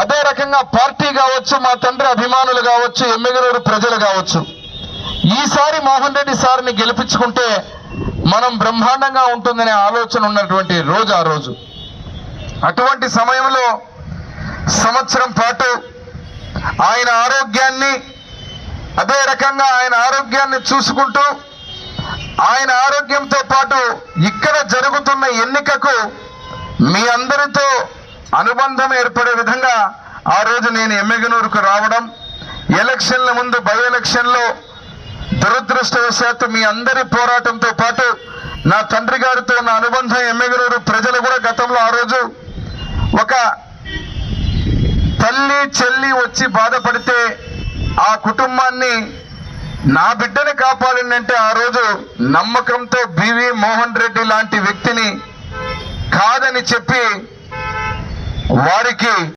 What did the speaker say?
అదే రకంగా పార్టీ కావచ్చు మా తండ్రి అభిమానులు కావచ్చు ఎమ్మెగలూరు ప్రజలు కావచ్చు ఈసారి మోహన్ రెడ్డి సార్ని గెలిపించుకుంటే మనం బ్రహ్మాండంగా ఉంటుందనే ఆలోచన ఉన్నటువంటి రోజు ఆ రోజు. అటువంటి సమయంలో సంవత్సరం పాటు ఆయన ఆరోగ్యాన్ని అదే రకంగా ఆయన ఆరోగ్యాన్ని చూసుకుంటూ ఆయన ఆరోగ్యంతో పాటు ఇక్కడ జరుగుతున్న ఎన్నికకు మీ అందరితో అనుబంధం ఏర్పడే విధంగా ఆ రోజు నేను ఎమ్మెగనూరుకు రావడం ఎలక్షన్ల ముందు బై ఎలక్షన్లో దురదృష్టవశాత్తు మీ అందరి పోరాటంతో పాటు నా తండ్రి గారితో నా అనుబంధం ఎమ్మెగనూరు ప్రజలు కూడా గతంలో ఆ రోజు ఒక తల్లి చెల్లి వచ్చి బాధపడితే ఆ కుటుంబాన్ని నా బిడ్డని కాపాడిందంటే ఆ రోజు నమ్మకంతో బివి మోహన్ రెడ్డి లాంటి వ్యక్తిని కాదని చెప్పి వారికి